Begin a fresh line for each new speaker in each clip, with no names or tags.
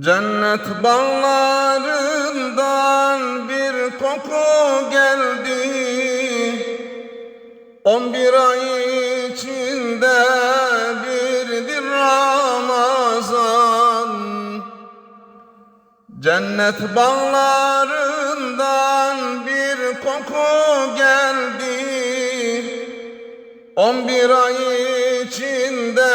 Cennet bağlarından bir koku geldi. On bir ay içinde birdir Ramazan Cennet bağlarından bir koku geldi. On bir ay içinde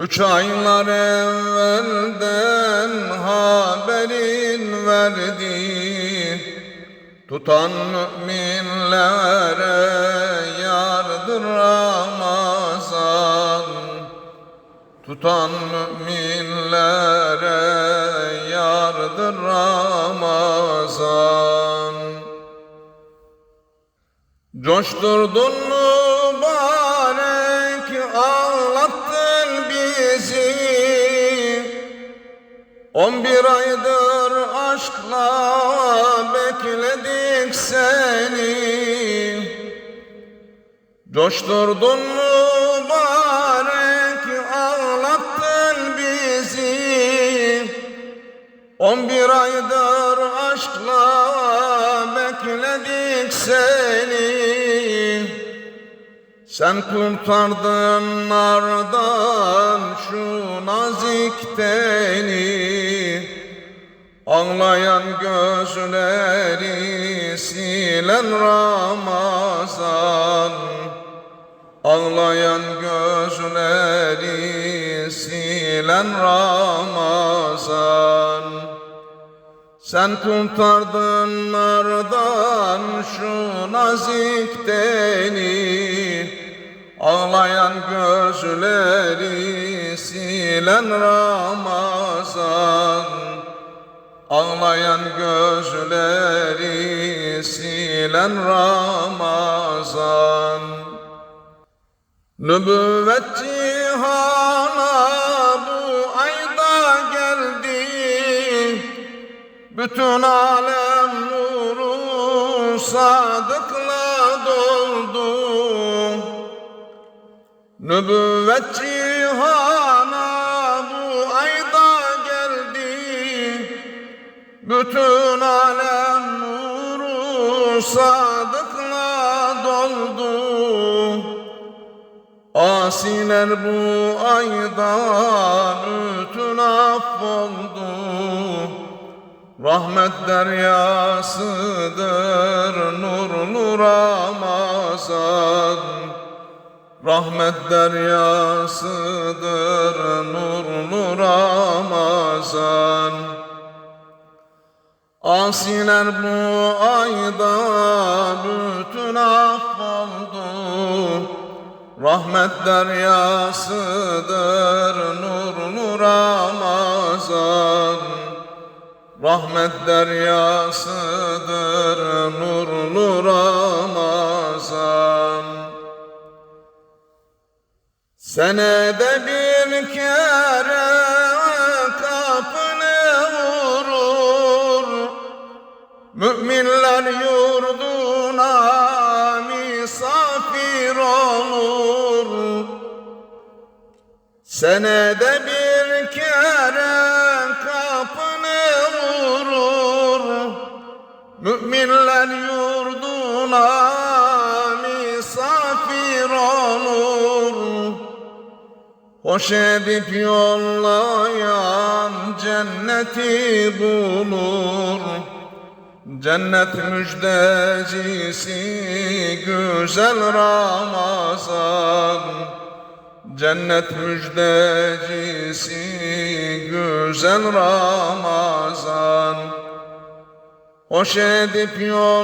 Üç aylar evvelden haberin verdi. Tutan müminlere yardır Ramazan. Tutan müminlere yardır Ramazan. Coşturdun mübarek On bir aydır aşkla bekledik seni. Coşturdun mübarek ağlattın bizi? On bir aydır aşkla bekledik seni. Sen kurtardın nardan şu nazik teni Ağlayan gözleri silen Ramazan. Ağlayan gözleri silen Ramazan. Sen kurtardın nardan şu nazik teni Ağlayan gözleri silen Ramazan Ağlayan gözleri silen Ramazan. Nübüvvet cihana bu ayda geldi. Bütün alem nuru sadıkla doldu. Nübüvvet cihana Bütün alem nuru sadıkla doldu. Asiler bu aydan bütün affoldu. Rahmet deryasıdır nurlu Ramazan. Rahmet deryasıdır nurlu Ramazan Asiler bu ayda bütün affoldu Rahmet deryasıdır nurlu Ramazan Rahmet deryasıdır nurlu Ramazan Senede bir kere Müminler yurduna misafir olur. Senede bir kere kapını vurur. Müminler yurduna misafir olur. Hoş edip yollayan cenneti bulur Cennet müjdecisi güzel Ramazan. Cennet müjdecisi güzel Ramazan. Hoş edip yol